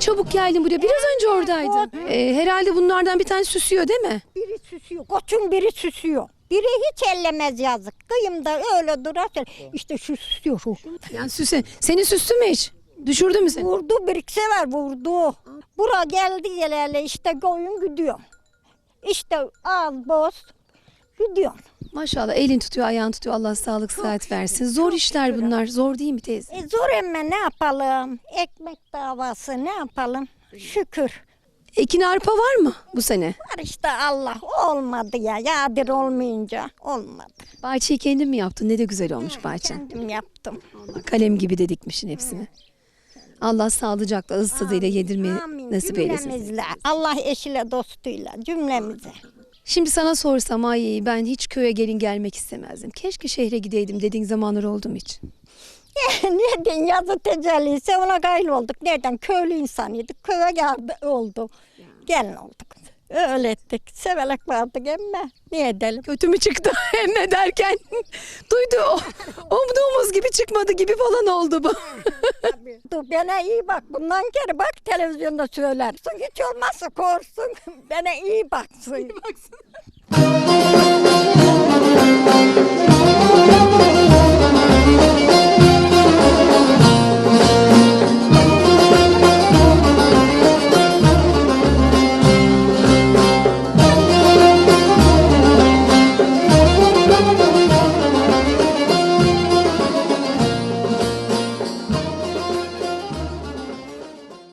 çabuk geldin buraya? Biraz önce oradaydın. Ee, herhalde bunlardan bir tane süsüyor değil mi? Biri süsüyor. Koçun biri süsüyor. Biri hiç ellemez yazık. Kıyımda öyle durar. İşte şu süsüyor. Şu. Yani süse. Seni süstü mü hiç? Düşürdü mü seni? Vurdu bir iki sefer vurdu. Bura geldi geleli işte koyun gidiyor. İşte ağız boz gidiyor. Maşallah elin tutuyor, ayağın tutuyor. Allah sağlık sıhhat versin. Zor işler bunlar. Zor değil mi teyze? E zor emme ne yapalım? Ekmek davası ne yapalım? Şükür. Ekin arpa var mı bu sene? Var işte Allah olmadı ya. Yadir olmayınca olmadı. Bahçeyi kendin mi yaptın? Ne de güzel olmuş bahçen. Kendim yaptım. Kalem gibi de dikmişsin hepsini. Allah sağlıcakla, ağız tadıyla yedirmeyi Amin. nasip eylesin. Cümlemizle. Allah eşiyle dostuyla cümlemize. Şimdi sana sorsam ay ben hiç köye gelin gelmek istemezdim. Keşke şehre gideydim dediğin zamanlar oldu mu hiç? Nereden yazı tecelliyse ona gayrı olduk. Nereden köylü insanıydık. Köye geldi oldu. Gelin olduk. Öyle ettik. Sevelek vardık emme. Ne edelim? Kötü mü çıktı emme derken? Duydu o. Umduğumuz gibi çıkmadı gibi falan oldu bu. Dur bana iyi bak. Bundan geri bak televizyonda söylersin. Hiç olmazsa korsun. bana iyi baksın.